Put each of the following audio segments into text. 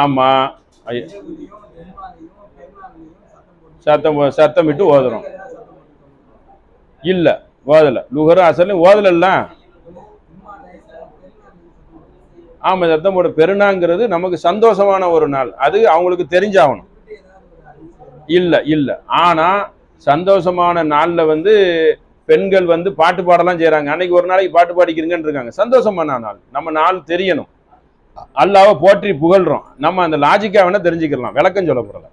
ஆமாம் சத்தம் சத்தம் விட்டு ஓதுறோம். இல்லை ஓதலை. லுகர் அசலும் ஓதலாம் ஆமாம் சத்தம் போட பெருநாங்கிறது நமக்கு சந்தோஷமான ஒரு நாள். அது அவங்களுக்கு தெரிஞ்சாகணும். இல்லை இல்லை. ஆனால் சந்தோஷமான நாளில் வந்து பெண்கள் வந்து பாட்டு பாடலாம் செய்கிறாங்க அன்னைக்கு ஒரு நாளைக்கு பாட்டு பாடிக்கிறீங்கன்னு இருக்காங்க சந்தோஷமான நாள். நம்ம நாள் தெரியணும். அல்லாவை போற்றி புகழ்றோம். நம்ம அந்த லாஜிக்காக வேணால் தெரிஞ்சுக்கலாம் விளக்கம் சொல்லப்படலை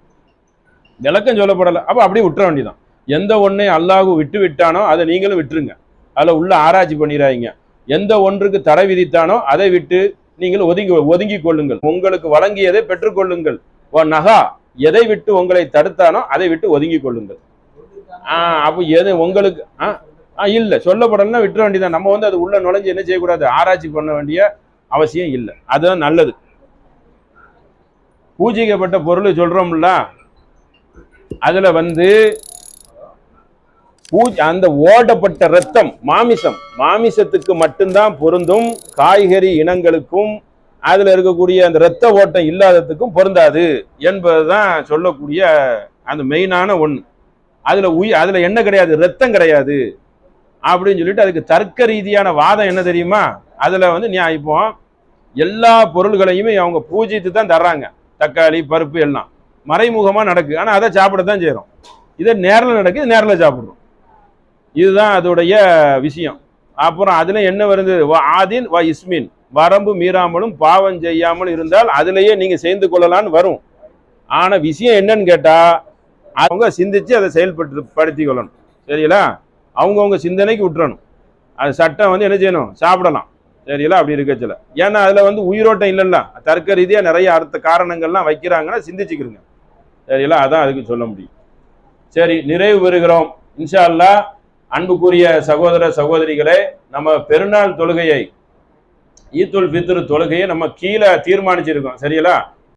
விளக்கம் சொல்லப்படலை அப்போ அப்படியே விட்டுற வேண்டியதான் எந்த ஒன்றையும் அல்லாஹ் விட்டு விட்டானோ அதை நீங்களும் விட்டுருங்க. அதில் உள்ள ஆராய்ச்சி பண்ணிடாதீங்க. எந்த ஒன்றுக்கு தடை விதித்தானோ அதை விட்டு நீங்கள் ஒதுங்கி ஒதுங்கி கொள்ளுங்கள். உங்களுக்கு வழங்கியதை பெற்றுக்கொள்ளுங்கள். ஓ நகா எதை விட்டு உங்களை தடுத்தானோ அதை விட்டு ஒதுங்கி கொள்ளுங்கள். ஆ அப்போ எது உங்களுக்கு ஆ ஆ இல்லை. சொல்லப்படலைன்னா விட்டுற வேண்டியதான் நம்ம வந்து அது உள்ள நுழைஞ்சு என்ன செய்யக்கூடாது? ஆராய்ச்சி பண்ண வேண்டிய அவசியம் இல்லை. அதுதான் நல்லது. பூஜிக்கப்பட்ட பொருள் சொல்கிறோம்ல அதில் வந்து பூஜ் அந்த ஓடப்பட்ட ரத்தம் மாமிசம் மாமிசத்துக்கு மட்டும்தான் பொருந்தும் காய்கறி இனங்களுக்கும் அதில் இருக்கக்கூடிய அந்த இரத்த ஓட்டம் இல்லாததுக்கும் பொருந்தாது என்பதுதான் சொல்லக்கூடிய அந்த மெயினான ஒன்று அதில் உயிர் அதில் என்ன கிடையாது ரத்தம் கிடையாது. அப்படின்னு சொல்லிட்டு அதுக்கு தர்க்க ரீதியான வாதம் என்ன தெரியுமா? அதில் வந்து நீ இப்போ எல்லா பொருள்களையுமே அவங்க பூஜித்து தான் தர்றாங்க. தக்காளி பருப்பு எல்லாம். மறைமுகமாக நடக்கு ஆனால் அதை சாப்பிடத்தான் செய்கிறோம் இதை நேரில் நடக்குது நேரில் சாப்பிட்றோம். இதுதான் அதோடைய விஷயம். அப்புறம் அதில் என்ன வருது? வ ஆதின் வ இஸ்மின். வரம்பு மீறாமலும் பாவம் செய்யாமல் இருந்தால் அதிலேயே நீங்கள் சேர்ந்து கொள்ளலாம்னு வரும். ஆனால் விஷயம் என்னன்னு கேட்டால் அவங்க சிந்திச்சு அதை செயல்பட்டு படுத்தி கொள்ளணும். சரிங்களா? அவங்கவுங்க சிந்தனைக்கு விட்டுறணும் அது சட்டம் வந்து என்ன செய்யணும்? சாப்பிடலாம். சரிங்களா அப்படி இருக்கச்சில ஏன்னா அதில் வந்து உயிரோட்டம் இல்லைல்ல. தர்க்க ரீதியாக நிறைய அடுத்த காரணங்கள்லாம் வைக்கிறாங்கன்னா சிந்திச்சுக்கிறங்க சரிங்களா அதான் அதுக்கு சொல்ல முடியும். சரி நிறைவு பெறுகிறோம். இன்ஷா அல்லாஹ் அன்புக்குரிய சகோதர சகோதரிகளே நம்ம பெருநாள் தொழுகையை ஈத்துல் ஃபித்ர் தொழுகையை நம்ம கீழே தீர்மானிச்சிருக்கோம். சரிங்களா